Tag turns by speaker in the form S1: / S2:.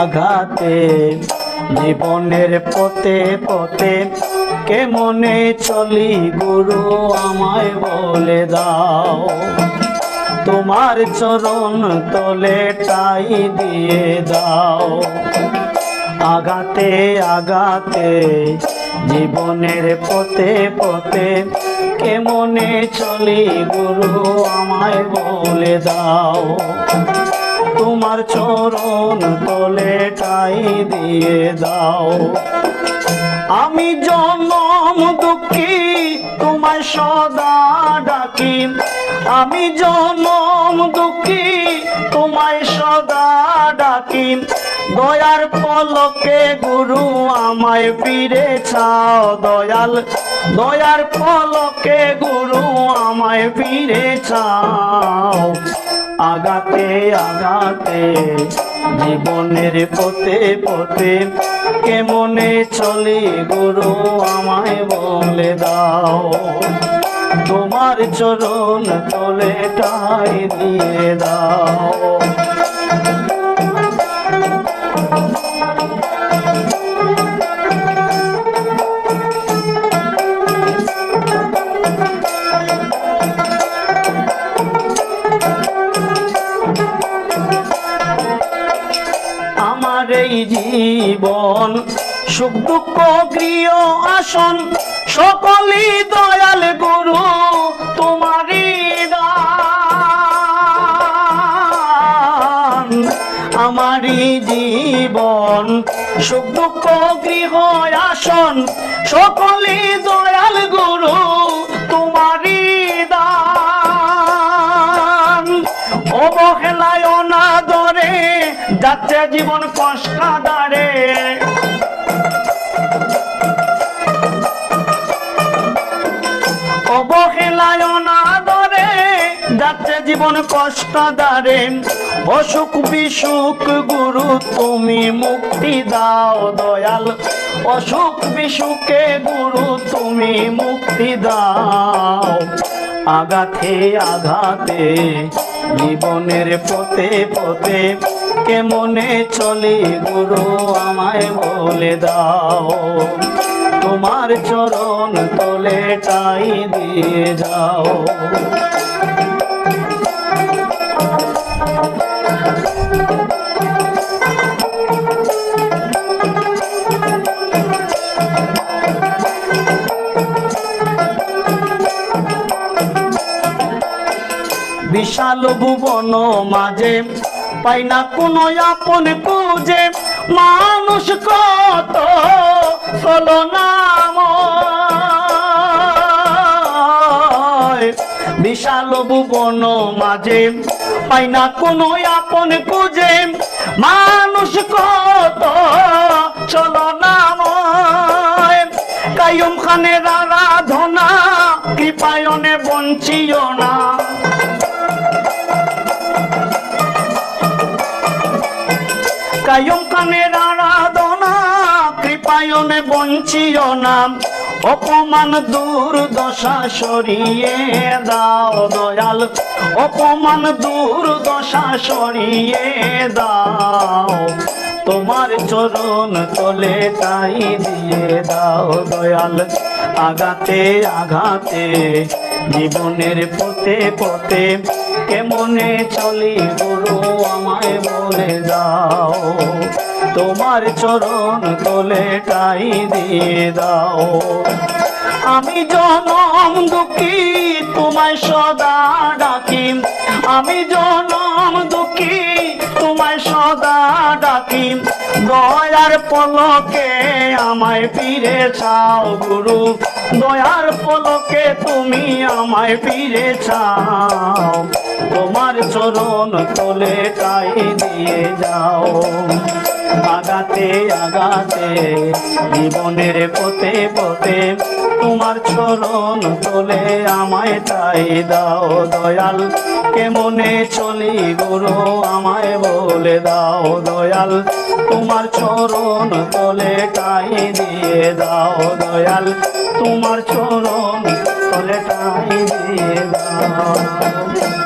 S1: আঘাতে জীবনের পথে পথে কেমনে চলি গুরু আমায় বলে দাও। তোমার চরণ তলে টাই দিয়ে দাও আগাতে আগাতে জীবনের পথে পথে কেমনে চলি গুরু আমায় বলে দাও। তোমার চরণ তলে টাই দিয়ে দাও আমি জনম দুঃখী, তোমায় সদা ডাকি। আমি জনম দুঃখী, তোমায় সদা ডাকি। দয়ার পলকে গুরু আমায় ফিরে চাও দয়াল। দয়ার পলকে গুরু আমায় ফিরে চাও। আগাতে আগাতে, জীবনের পথে পথে কেমনে চলে গুরু আমায় বলে দাও। তোমার চরণ তলে টাই দিয়ে দাও। জীবন, সুখ দুঃখ, গৃহ আসন, সকলই দয়াল গুরু, তোমারই দান। আমারই জীবন, সুখ দুঃখ, গৃহ আসন, সকলই দয়াল গুরু, তোমারই দান। অবহেলায় অনাদরে যাচ্ছে জীবন কষ্টাদারে যাচ্ছে কষ্ট কষ্টাদারে অসুখ বিসুখ গুরু, তুমি মুক্তি দাও দয়াল। অসুখ বিসুখে গুরু, তুমি মুক্তি দাও। আঘাতে আঘাতে, জীবনের পথে পথে কেমনে চলে গুরু, আমায় বলে দাও। তোমার চরণ তলে টাই দিয়ে যাও। বিশাল ভুবন মাঝে। পাই না কোনো আপন কুজে মানুষ কত চলো নাম বিশাল ভুবন মাঝে। পাই না কোনো আপন কুজে মানুষ কত চলো নাম কায়ুম খানের আরাধনা কৃপায়নে বঞ্চিও না কায়ম কানের আরাধনা, কৃপায়নে বঞ্চিও নাম অপমান দুর্দশা সরিয়ে দাও দয়াল, অপমান দুর্দশা সরিয়ে দাও। তোমার চরণ তলে তাই দিয়ে দাও দয়াল। আগাতে আঘাতে, জীবনের পথে পথে কেমনে চলি গুরু আমায় তোমার চরণ তোলে টাই দিয়ে দাও। আমি জনম দুঃখী, তোমায় সদা ডাকি। আমি জনম দুঃখী, তোমায় সদা ডাকি। দয়ার পলকে আমায় ফিরে চাও গুরু। দয়ার পলকে তুমি আমায় ফিরে চাও। তোমার চরণ তলে টাই দিয়ে যাও। আগাতে আগাতে, জীবনের পথে পথে তোমার চরণ তোলে আমায় তাই দাও দয়াল। কেমনে চলি গুরু, আমায় বলে দাও দয়াল। তোমার চরণ তোলে তাই দিয়ে দাও দয়াল। তোমার চরণ তোলে তাই দিয়ে দাও